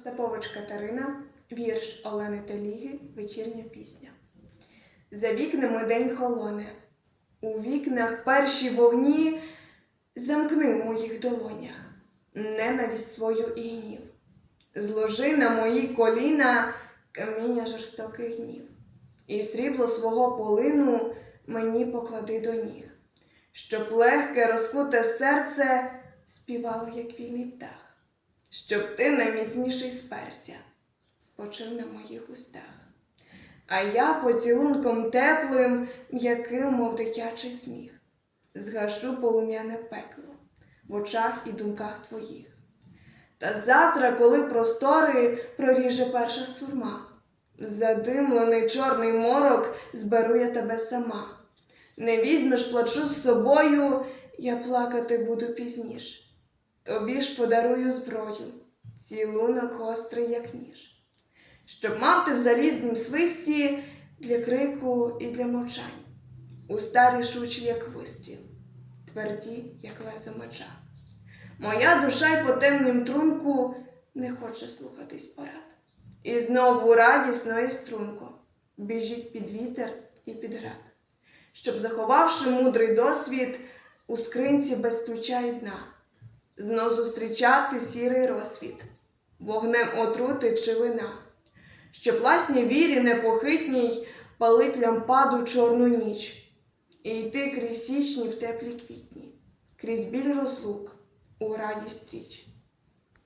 Остапович Катерина, вірш Олени Теліги, вечірня пісня. За вікнами день холоне, у вікнах перші вогні замкни в моїх долонях ненависть свою і гнів. Зложи на мої коліна каміння жорстоких днів, і срібло свого полину мені поклади до ніг, щоб легке розкуте серце співало, як вільний птах, щоб ти найміцніший сперся, спочив на моїх устах. А я поцілунком теплим, м'яким, мов дитячий сміх, згашу полум'яне пекло в очах і думках твоїх. Та завтра, коли простори проріже перша сурма, задимлений чорний морок зберу я тебе сама. Не візьмеш плачу з собою, я плакати буду пізніш. Тобі ж подарую зброю, цілунок гострий, як ніж. Щоб мав ти в залізнім свисті для крику і для мовчань, уста рішучі, як вистріл, тверді, як лезо меча. Моя душа й по темнім трунку не хоче слухатись порад. І знову радісно і струнко біжить під вітер і під град, щоб, заховавши мудрий досвід, у скринці без ключа й дна, знов зустрічати сірий розсвіт, вогнем отрути чи вина, що власній вірі непохитній палить лямпаду чорну ніч, і йти крізь січні в теплі квітні, крізь біль розлук у радість річ.